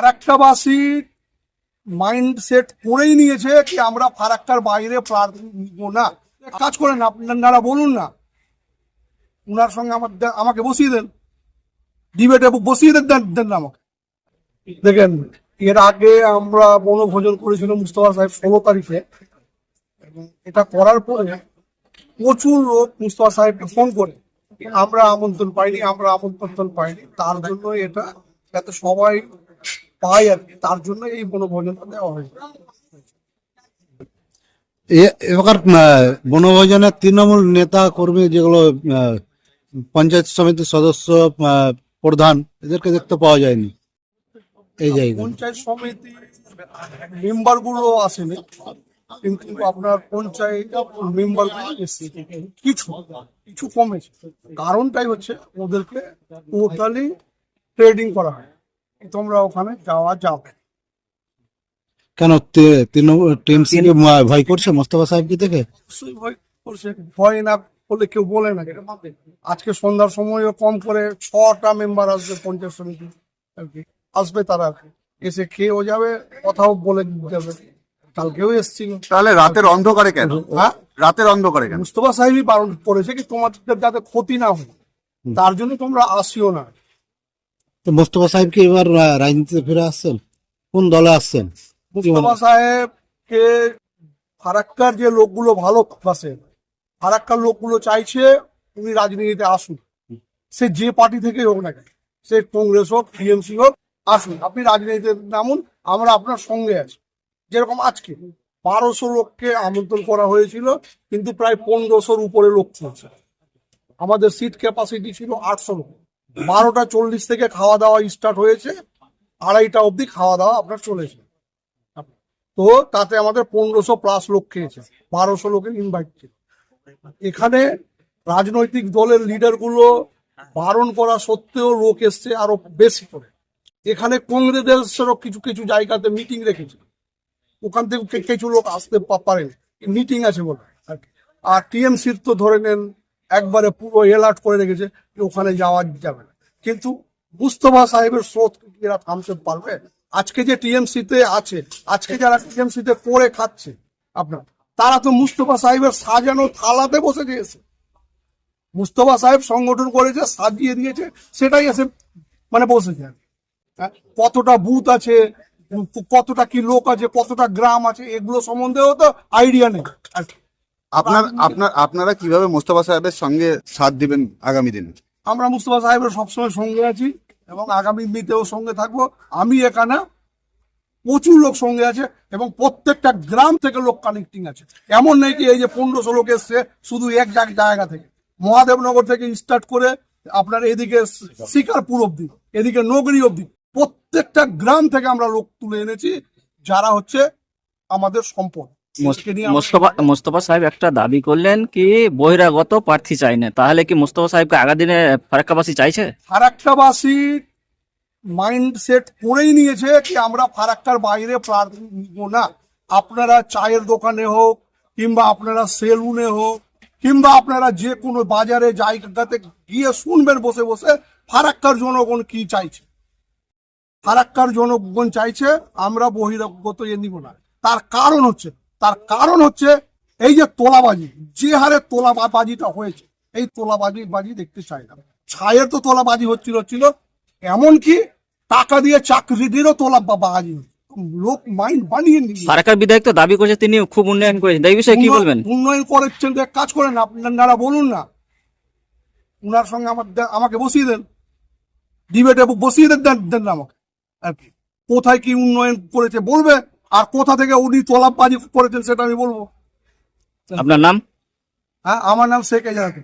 ফারাক্কাবাসী mind set করেই নিয়েছে কি আমরা ফারাক্কার বাইরে প্রার্থী না। কাজ করেন, আপনারা বলুন না। উনার সঙ্গে আমার আমাকে বসিয়ে দেন। ডিবেটে বসিয়ে দেন, দেন- না আমাকে। দেখেন, এর আগে আমরা বনভোজন করেছিলাম মুস্তফা সাহেব ষোলো তারিখে। এবং এটা করার পরে প্রচুর লোক মুস্তফা সাহেবকে ফোন করে আমরা আমন্ত্রণ পাইনি, আমরা আমন্ত্রণ পাইনি। তার জন্য এটা যাতে সবাই পায় আর তার জন্য এই বনভোজনটা দেওয়া হয়েছে। এ- এবার বনভোজনের তৃণমূল নেতা কর্মী যেগুলো পঞ্চায়েত সমিতির সদস্য প্রধান এদেরকে দেখতে পাওয়া যায়নি। এই জায়গায়। পঞ্চায়েত সমিতি মেম্বারগুলো আসেনি কিন্তু আপনার পঞ্চায়েত মেম্বার কিছু কিছু কমেছে। কারণটাই হচ্ছে ওদেরকে টোটালি ট্রেডিং করা হয়। তোমরা ওখানে যাওয়া যাবে কেন ভয় করছে মোস্তফা সাহেবকে দেখে? অবশ্যই ভয় করছে। ভয় না বলে কেউ বলে না। আজকে সন্ধ্যার সময়ও কম করে ছটা মেম্বার আসবে পঞ্চায়েত সমিতি আসবে তারা। এসে খেয়েও যাবে কথাও বলে যাবে। কালকেও এসছিল। তাহলে রাতের অন্ধকারে কেন? হ্যাঁ? রাতের অন্ধকারে কেন? মুস্তফা সাহেবই বারণ করেছে কি তোমাদের যাতে ক্ষতি না হয়। তার জন্য তোমরা আসিও না। তো মোস্তফা সাহেব কি এবার রাজনীতিতে ফিরে আসছেন। কোন দলে আসছেন? মুস্তফা সাহেবকে ফারাক্কার যে লোকগুলো ভালোবাসে ফারাক্কার লোকগুলো চাইছে উনি রাজনীতিতে আসুন। সে যে পার্টি থেকে হোক না কেন, সে কংগ্রেস হোক, টিএমসি হোক, আসুন। আপনি রাজনীতিতে নামুন, আমরা আপনার সঙ্গে আছি। যেরকম আজকে বারোশো লোককে আমন্ত্রণ করা হয়েছিল, কিন্তু প্রায় পনেরোশোর উপরে লোক চলছে। আমাদের সিট ক্যাপাসিটি ছিল আটশো লোক। বারোটা চল্লিশ থেকে খাওয়া দাওয়া স্টার্ট হয়েছে। আড়াইটা অবধি খাওয়া দাওয়া আপনার চলেছে। তো তাতে আমাদের পনেরোশো প্লাস লোক খেয়েছে। বারোশো লোকের ইনভাইট ছিল। এখানে রাজনৈতিক দলের লিডারগুলো বারণ করা সত্ত্বেও লোক এসছে আরও বেশি করে। এখানে কংগ্রেসেরও কিছু কিছু জায়গাতে মিটিং রেখেছে। ওখান থেকে কিছু লোক আসতে পারেন। মিটিং আছে বলে। আর টিএমসির তো ধরে নেন একবারে পুরো এলার্ট করে রেখেছে যে ওখানে যাওয়া যাবে না। কিন্তু মুস্তফা সাহেবের স্রোত এরা থামতে পারবে? আজকে যে টিএমসি তে আছে আজকে যারা টিএমসি তে করে খাচ্ছে আপনার তারা তো মুস্তফা সাহেবের সাজানো থালাতে বসে গিয়েছে মুস্তফা সাহেব সংগঠন করেছে সাজিয়ে দিয়েছে সেটাই এসে মানে বসেছে হ্যাঁ, কতটা বুথ আছে কতটা কি লোক আছে কতটা গ্রাম আছে এগুলো সম্বন্ধেও তো আইডিয়া নেই। আর। আপনার আপনার আপনারা কীভাবে মোস্তফা সাহেবের সঙ্গে সাথ দিবেন আগামী দিনে? আমরা মুস্তফা সাহেবের সবসময় সঙ্গে আছি এবং আগামী মিতেও সঙ্গে থাকব। আমি এখানে প্রচুর লোক সঙ্গে আছে এবং প্রত্যেকটা গ্রাম থেকে লোক কানেক্টিং আছে। এমন নেই কি এই যে পনেরোশো লোক এসছে শুধু এক জায়গা জায়গা থেকে। মহাদেবনগর থেকে স্টার্ট করে আপনার এদিকে শিকারপুর অব্দি এদিকে নগরী অব্দি প্রত্যেকটা গ্রাম থেকে আমরা লোক তুলে এনেছি যারা হচ্ছে আমাদের সম্পদ। মোস্তফা মোস্তফা সাহেব একটা দাবি করলেন কি বহিরাগত প্রার্থী চাই না। তাহলে কি মোস্তফা সাহেবকে আগা দিনে ফারাক্কাবাসী চাইছে? ফারাক্কাবাসী মাইন্ড সেট করেই নিয়েছে কি আমরা ফারাক্কার বাইরে প্রার্থী না। আপনারা চায়ের দোকানে হোক কিংবা আপনারা সেলুনে হোক কিংবা আপনারা যে কোনো বাজারে জায়গাতে গিয়ে শুনবেন বসে বসে ফারাক্কার জনগণ কি চাইছে। ফারাক্কার জনগণ চাইছে আমরা বহিরাগত এ নিব না। তার কারণ হচ্ছে তার কারণ হচ্ছে এই যে তোলাবাজি যে হারে তোলাবাজিটা হয়েছে এই তোলাবাজি বাজি দেখতে চাই না। ছায়ের তো তোলাবাজি হচ্ছিল হচ্ছিল এমনকি টাকা দিয়ে চাকরিদেরও তোলা বাজি লোক মাইন্ড বানিয়ে নিয়ে। ফারাক্কার বিধায়ক তো দাবি করেছে তিনি খুব উন্নয়ন করেছেন। এই বিষয়ে কি বলবেন? উন্নয়ন করেছেন এক কাজ করেন আপনারা বলুন না। উনার সঙ্গে আমার আমাকে বসিয়ে দেন। ডিবেটে বসিয়ে দেন দেন- না আমাকে। আর কি। কোথায় কি উন্নয়ন করেছে বলবে? আর কোথা থেকে উনি তোলাবাজি করেছেন সেটা আমি বলব। আপনার নাম? হ্যাঁ আমার নাম শেখ এজাহাতুল